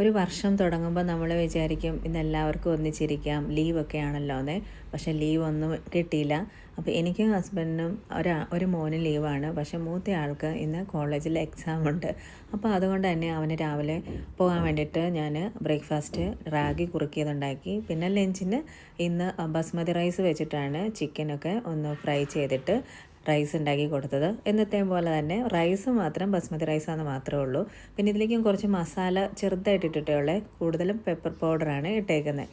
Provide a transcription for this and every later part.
ഒരു വർഷം തുടങ്ങുമ്പോൾ നമ്മൾ വിചാരിക്കും ഇന്ന് എല്ലാവർക്കും ഒന്നിച്ചിരിക്കാം. ലീവൊക്കെ ആണല്ലോ എന്ന് പക്ഷേ ലീവ് ഒന്നും കിട്ടിയില്ല. അപ്പോൾ എനിക്കും ഹസ്ബൻഡിനും ഒരാ ഒരു മോന് ലീവാണ്. പക്ഷേ മൂത്ത ആൾക്ക് ഇന്ന് കോളേജിൽ എക്സാം ഉണ്ട്. അപ്പോൾ അതുകൊണ്ട് തന്നെ അവന് രാവിലെ പോകാൻ വേണ്ടിയിട്ട് ഞാൻ ബ്രേക്ക്ഫാസ്റ്റ് റാഗി കുറുക്കിയതുണ്ടാക്കി. പിന്നെ ലഞ്ചിന് ഇന്ന് ബസ്മതി റൈസ് വെച്ചിട്ടാണ് ചിക്കനൊക്കെ ഒന്ന് ഫ്രൈ ചെയ്തിട്ട് റൈസ് ഉണ്ടാക്കി കൊടുത്തത്. എന്നത്തേം പോലെ തന്നെ റൈസ് മാത്രം ബസ്മതി റൈസാന്ന് മാത്രമേ ഉള്ളൂ. പിന്നെ ഇതിലേക്കും കുറച്ച് മസാല ചെറുതായിട്ട് ഇട്ടിട്ടേ ഉള്ളേ. കൂടുതലും പെപ്പർ പൗഡറാണ് ഇട്ടേക്കുന്നത്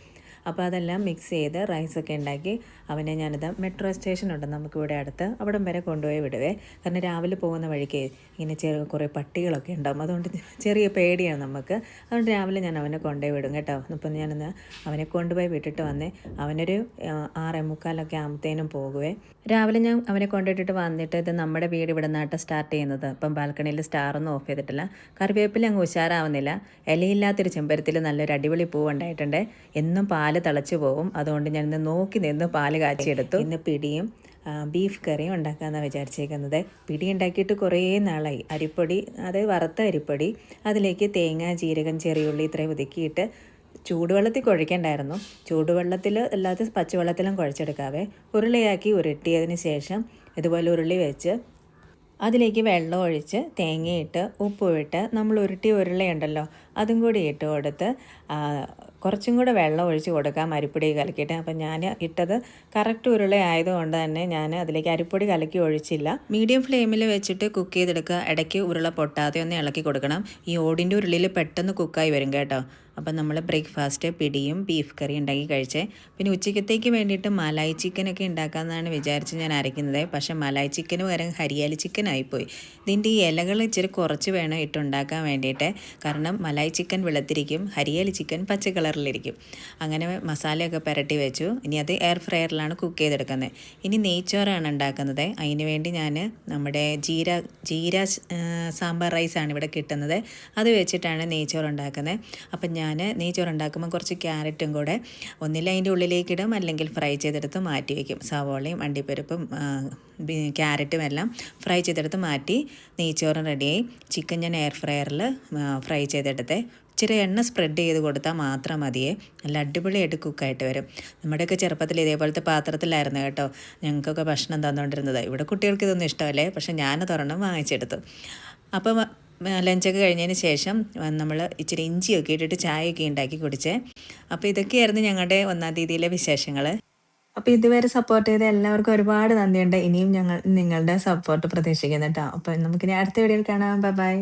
അപ്പോൾ അതെല്ലാം മിക്സ് ചെയ്ത് റൈസൊക്കെ ഉണ്ടാക്കി അവനെ ഞാനത് മെട്രോ സ്റ്റേഷൻ ഉണ്ട് നമുക്കിവിടെ അടുത്ത് അവിടം വരെ കൊണ്ടുപോയി വിടുവേ. കാരണം രാവിലെ പോകുന്ന വഴിക്ക് ഇങ്ങനെ ചെറിയ കുറേ പട്ടികളൊക്കെ ഉണ്ടാകും അതുകൊണ്ട് ചെറിയ പേടിയാണ് നമുക്ക്. അതുകൊണ്ട് രാവിലെ ഞാൻ അവനെ കൊണ്ടുപോയി വിടും കേട്ടോ. ഇപ്പം ഞാനിന്ന് അവനെ കൊണ്ടുപോയി വിട്ടിട്ട് വന്നേ. അവനൊരു ആറേ മുക്കാലൊക്കെ ആകുമ്പത്തേനും പോകുവേ. രാവിലെ ഞാൻ അവനെ കൊണ്ടുപോയിട്ടിട്ട് വന്നിട്ട് ഇത് നമ്മുടെ വീട് ഇവിടെ നിന്നാട്ട് സ്റ്റാർട്ട് ചെയ്യുന്നത്. ഇപ്പം ബാൽക്കണിയിൽ സ്റ്റാറൊന്നും ഓഫ് ചെയ്തിട്ടില്ല. കറിവേപ്പില അങ്ങ് ഉഷാറാവുന്നില്ല. ഇലയില്ലാത്തൊരു ചെമ്പരത്തിൽ നല്ലൊരു അടിപൊളി പൂവ് ഉണ്ടായിട്ടുണ്ട്. എന്നും പാൽ തിളച്ച് പോകും അതുകൊണ്ട് ഞാൻ ഇന്ന് നോക്കി നിന്ന് പാൽ കാച്ചിയെടുത്തു. ഇന്ന് പിടിയും ബീഫ് കറിയും ഉണ്ടാക്കാമെന്നാണ് വിചാരിച്ചേക്കുന്നത്. പിടി ഉണ്ടാക്കിയിട്ട് കുറേ നാളായി. അരിപ്പൊടി അത് വറുത്ത അരിപ്പൊടി അതിലേക്ക് തേങ്ങ ജീരകം ചെറിയുള്ളി ഇത്രയും ഒതുക്കിയിട്ട് ചൂടുവെള്ളത്തിൽ കുഴയ്ക്കണ്ടായിരുന്നു. ചൂടുവെള്ളത്തിൽ അല്ലാതെ പച്ചവെള്ളത്തിലും കുഴച്ചെടുക്കാവേ. ഉരുളിയാക്കി ഉരുട്ടിയതിന് ശേഷം ഇതുപോലെ ഉരുളി വെച്ച് അതിലേക്ക് വെള്ളം ഒഴിച്ച് തേങ്ങയിട്ട് ഉപ്പുമിട്ട് നമ്മൾ ഉരുട്ടി ഉരുളയുണ്ടല്ലോ അതും കൂടി ഇട്ട് കൊടുത്ത് കുറച്ചും കൂടെ വെള്ളം ഒഴിച്ച് കൊടുക്കാം. അരിപ്പൊടി കലക്കിയിട്ട്. അപ്പം ഞാൻ ഇട്ടത് കറക്റ്റ് ഉരുള ആയതുകൊണ്ട് തന്നെ ഞാൻ അതിലേക്ക് അരിപ്പൊടി കലക്കി ഒഴിച്ചില്ല. മീഡിയം ഫ്ലെയിമിൽ വെച്ചിട്ട് കുക്ക് ചെയ്തെടുക്കുക. ഇടയ്ക്ക് ഉരുള പൊട്ടാതെ ഒന്ന് ഇളക്കി കൊടുക്കണം. ഈ ഓടിന്റെ ഉരുളിയിൽ പെട്ടെന്ന് കുക്കായി വരും കേട്ടോ. അപ്പം നമ്മൾ ബ്രേക്ക്ഫാസ്റ്റ് പിടിയും ബീഫ് കറി ഉണ്ടാക്കി കഴിച്ചേ. പിന്നെ ഉച്ചയ്ക്കത്തേക്ക് വേണ്ടിയിട്ട് മലായി ചിക്കനൊക്കെ ഉണ്ടാക്കാമെന്നാണ് വിചാരിച്ച് ഞാൻ അരയ്ക്കുന്നത്. പക്ഷേ മലായി ചിക്കന് പകരം ഹരിയാലി ചിക്കൻ ആയിപ്പോയി. ഇതിന്റെ ഈ ഇലകൾ ഇച്ചിരി കുറച്ച് വേണം ഇട്ടുണ്ടാക്കാൻ വേണ്ടിയിട്ട്. കാരണം മലായി ചിക്കൻ വെളുത്തിരിക്കും. ഹരിയാലി ചിക്കൻ പച്ച കളറിലിരിക്കും. അങ്ങനെ മസാലയൊക്കെ പുരട്ടി വെച്ചു. ഇനി അത് എയർ ഫ്രയറിലാണ് കുക്ക് ചെയ്തെടുക്കുന്നത്. ഇനി നെയ്ച്ചോറാണ് ഉണ്ടാക്കുന്നത്. അതിന് വേണ്ടി ഞാൻ നമ്മുടെ ജീര ജീര സാമ്പാർ റൈസാണ് ഇവിടെ കിട്ടുന്നത്. അത് വെച്ചിട്ടാണ് നെയ്ച്ചോറ് ഉണ്ടാക്കുന്നത്. അപ്പം ഞാൻ നെയ്ച്ചോറ് ഉണ്ടാക്കുമ്പോൾ കുറച്ച് ക്യാരറ്റും കൂടെ ഒന്നില്ല അതിന്റെ ഉള്ളിലേക്ക് ഇടും. അല്ലെങ്കിൽ ഫ്രൈ ചെയ്തെടുത്ത് മാറ്റി വയ്ക്കും സവോളയും അണ്ടിപ്പരിപ്പും ക്യാരറ്റും എല്ലാം ഫ്രൈ ചെയ്തെടുത്ത് മാറ്റി നെയ്ച്ചോറും റെഡിയായി ചിക്കൻ ഞാൻ എയർ ഫ്രയറിൽ ഫ്രൈ ചെയ്തെടുത്ത്. ഇച്ചിരി എണ്ണ സ്പ്രെഡ് ചെയ്ത് കൊടുത്താൽ മാത്രം മതിയേ. നല്ല അടിപൊളിയായിട്ട് കുക്കായിട്ട് വരും. നമ്മുടെയൊക്കെ ചെറുപ്പത്തിൽ ഇതേപോലത്തെ പാത്രത്തിലായിരുന്നു കേട്ടോ ഞങ്ങൾക്കൊക്കെ ഭക്ഷണം തന്നുകൊണ്ടിരുന്നത് ഇവിടെ കുട്ടികൾക്ക് ഇതൊന്നും ഇഷ്ടമല്ലേ? പക്ഷെ ഞാൻ തുറന്നും വാങ്ങിച്ചെടുത്തു. അപ്പോൾ ലഞ്ചൊക്കെ കഴിഞ്ഞതിന് ശേഷം നമ്മൾ ഇച്ചിരി ഇഞ്ചിയൊക്കെ ഇട്ടിട്ട് ചായയൊക്കെ ഉണ്ടാക്കി കുടിച്ചേ. അപ്പോൾ ഇതൊക്കെയായിരുന്നു ഞങ്ങളുടെ ഒന്നാം തീയതിയിലെ വിശേഷങ്ങൾ അപ്പോൾ ഇതുവരെ സപ്പോർട്ട് ചെയ്ത എല്ലാവർക്കും ഒരുപാട് നന്ദിയുണ്ട്. ഇനിയും ഞങ്ങൾ നിങ്ങളുടെ സപ്പോർട്ട് പ്രതീക്ഷിക്കുന്നു കേട്ടോ. അപ്പോൾ നമുക്കിനി അടുത്ത വീഡിയോയിൽ കാണാം. ബൈ